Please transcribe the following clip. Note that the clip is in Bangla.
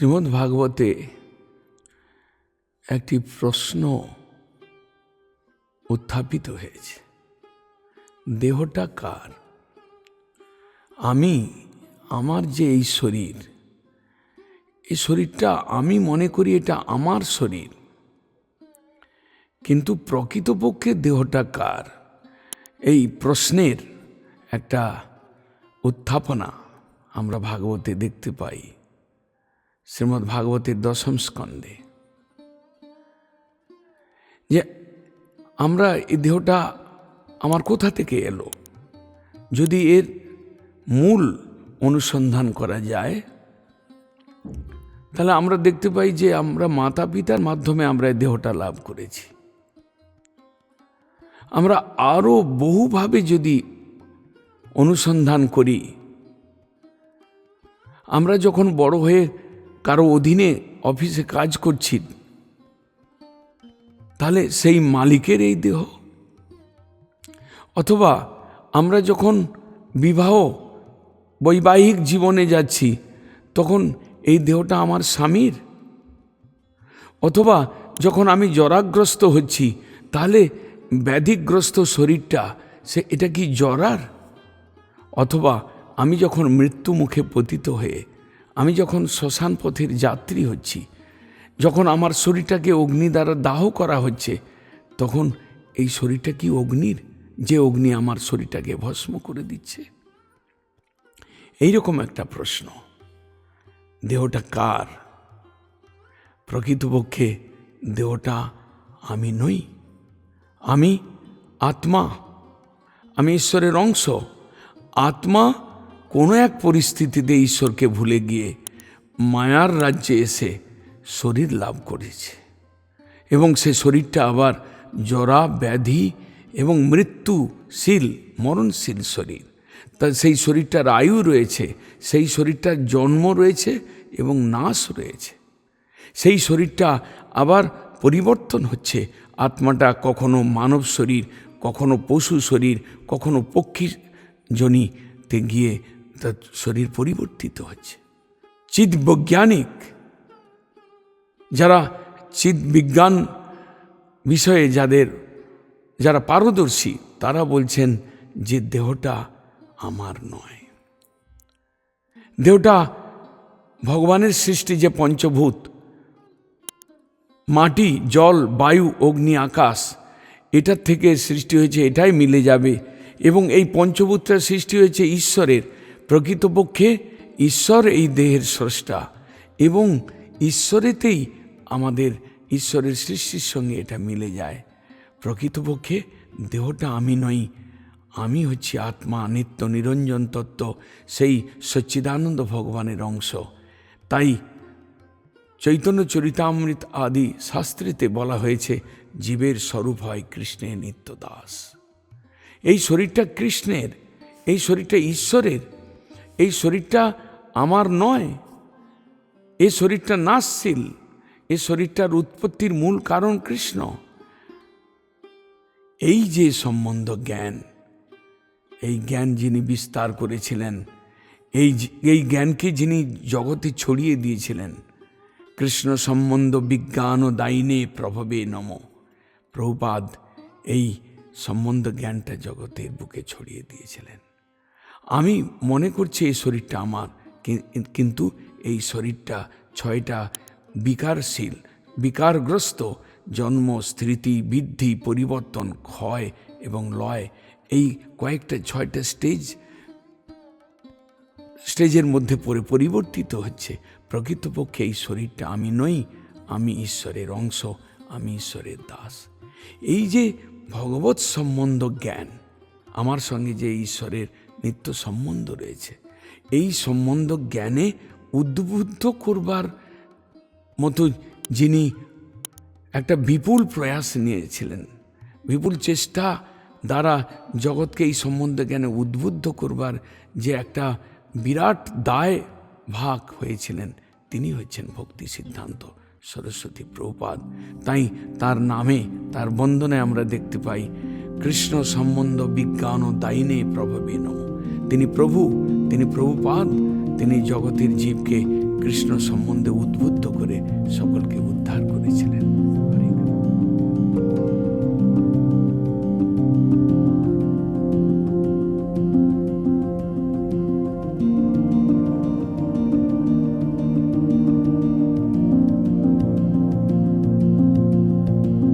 শ্রীমদ্ ভাগবতে একটি প্রশ্ন উত্থাপিত হয়েছে। দেহটা কার? আমি, আমার যে এই শরীর, এই শরীরটা আমি মনে করি এটা আমার শরীর। কিন্তু প্রকৃতপক্ষে দেহটা কার? এই প্রশ্নের একটা উত্থাপনা আমরা ভাগবতে দেখতে পাই। শ্রীমদ্ ভাগবতের দশম স্কন্ধে। যে আমরা এই দেহটা আমার কোথা থেকে এলো? যদি এর মূল অনুসন্ধান করা যায়, তাহলে আমরা দেখতে পাই যে আমরা মাতা পিতার মাধ্যমে আমরা এই দেহটা লাভ করেছি। আমরা আরও বহুভাবে যদি অনুসন্ধান করি, আমরা যখন বড় হয়ে কারও অধীনে অফিসে কাজ করছি তাহলে সেই মালিকের এই দেহ? অথবা আমরা যখন বিবাহ, বৈবাহিক জীবনে যাচ্ছি, তখন এই দেহটা আমার স্বামীর? অথবা যখন আমি জরাগ্রস্ত হচ্ছি, তাহলে ব্যাধিগ্রস্ত শরীরটা, সে এটা কি জরার? অথবা আমি যখন মৃত্যু মুখে পতিত হয়ে আমি যখন শ্মশান পথের যাত্রী হচ্ছি, যখন আমার শরীরটাকে অগ্নি দ্বারা দাহ করা হচ্ছে, তখন এই শরীরটা কি অগ্নির? যে অগ্নি আমার শরীরটাকে ভস্ম করে দিচ্ছে। এইরকম একটা প্রশ্ন। দেহটা কার? প্রকৃতপক্ষে দেহটা আমি নই। আমি আত্মা। আমি ঈশ্বরের অংশ। আত্মা কোনো এক পরিস্থিতিতে ঈশ্বরকে ভুলে গিয়ে মায়ার রাজ্যে এসে শরীর লাভ করেছে। এবং সে শরীরটা আবার জরা, ব্যাধি এবং মৃত্যুশীল, মরণশীল শরীর। তা সেই শরীরটার আয়ু রয়েছে, সেই শরীরটার জন্ম রয়েছে এবং নাশ রয়েছে। সেই শরীরটা আবার পরিবর্তন হচ্ছে। আত্মাটা কখনো মানব শরীর, কখনো পশু শরীর, কখনো পক্ষী জনিতে গিয়ে তার শরীর পরিবর্তিত হচ্ছে। চিদ বৈজ্ঞানিক যারা চিদ বিজ্ঞান বিষয়ে যাদের, যারা পারদর্শী, তারা বলছেন যে দেহটা আমার নয়। দেহটা ভগবানের সৃষ্টি যে পঞ্চভূত, মাটি, জল, বায়ু, অগ্নি, আকাশ, এটার থেকে সৃষ্টি হয়েছে, এটাই মিলে যাবে এবং এই পঞ্চভূতটা সৃষ্টি হয়েছে ঈশ্বরের। প্রকৃতপক্ষে ঈশ্বর এই দেহের স্রষ্টা এবং ঈশ্বরেতেই আমাদের ঈশ্বরের সৃষ্টির সঙ্গে এটা মিলে যায়। প্রকৃতপক্ষে দেহটা আমি নই, আমি হচ্ছি আত্মা, নিত্য নিরঞ্জন তত্ত্ব, সেই সচ্চিদানন্দ ভগবানের অংশ। তাই চৈতন্য চরিতামৃত আদি শাস্ত্রেতে বলা হয়েছে, জীবের স্বরূপ হয় কৃষ্ণের নিত্য দাস। এই শরীরটা কৃষ্ণের, এই শরীরটা ঈশ্বরের। এই শরীরটা আমার নয়। এই শরীরটা নাশশীল এই শরীরটার উৎপত্তির মূল কারণ কৃষ্ণ। এই যে সম্বন্ধ জ্ঞান, এই জ্ঞান যিনি বিস্তার করেছিলেন, এই এই জ্ঞানকে যিনি জগতে ছড়িয়ে দিয়েছিলেন, কৃষ্ণ সম্বন্ধ বিজ্ঞান ও দাইনে প্রভাবে নম। প্রভুপাদ এই সম্বন্ধ জ্ঞানটা জগতের বুকে ছড়িয়ে দিয়েছিলেন। আমি মনে করছি এই শরীরটা আমার কিন্তু এই শরীরটা ছয়টা বিকারশীল, বিকারগ্রস্ত, জন্ম স্মৃতি বৃদ্ধি, পরিবর্তন, ক্ষয় এবং লয়। এই কয়েকটা ছয়টা স্টেজ, স্টেজের মধ্যে পড়ে পরিবর্তিত হচ্ছে। প্রকৃতপক্ষে এই শরীরটা আমি নই, আমি ঈশ্বরের অংশ, আমি ঈশ্বরের দাস। এই যে ভগবত সম্বন্ধ জ্ঞান, আমার সঙ্গে যে ঈশ্বরের নিত্য সম্বন্ধ রয়েছে। এই সম্বন্ধ জ্ঞানে উদ্বুদ্ধ করবার মতো যিনি একটা বিপুল প্রয়াস নিয়েছিলেন, বিপুল চেষ্টা দ্বারা জগৎকে এই সম্বন্ধে জ্ঞানে উদ্বুদ্ধ করবার যে একটা বিরাট দায় ভাগ হয়েছিলেন, তিনি হচ্ছেন ভক্তি সিদ্ধান্ত, সরস্বতী প্রভুপাদ। তাই তার নামে, তার বন্ধনে আমরা দেখতে পাই, কৃষ্ণ সম্বন্ধ বিজ্ঞান ও দাইনে প্রভাবে নম তিনি প্রভু তিনি প্রভুপাদ তিনি জগতের জীবকে কৃষ্ণ সম্বন্ধে উদ্বুদ্ধ করে সকলকে উদ্ধার করেছিলেন।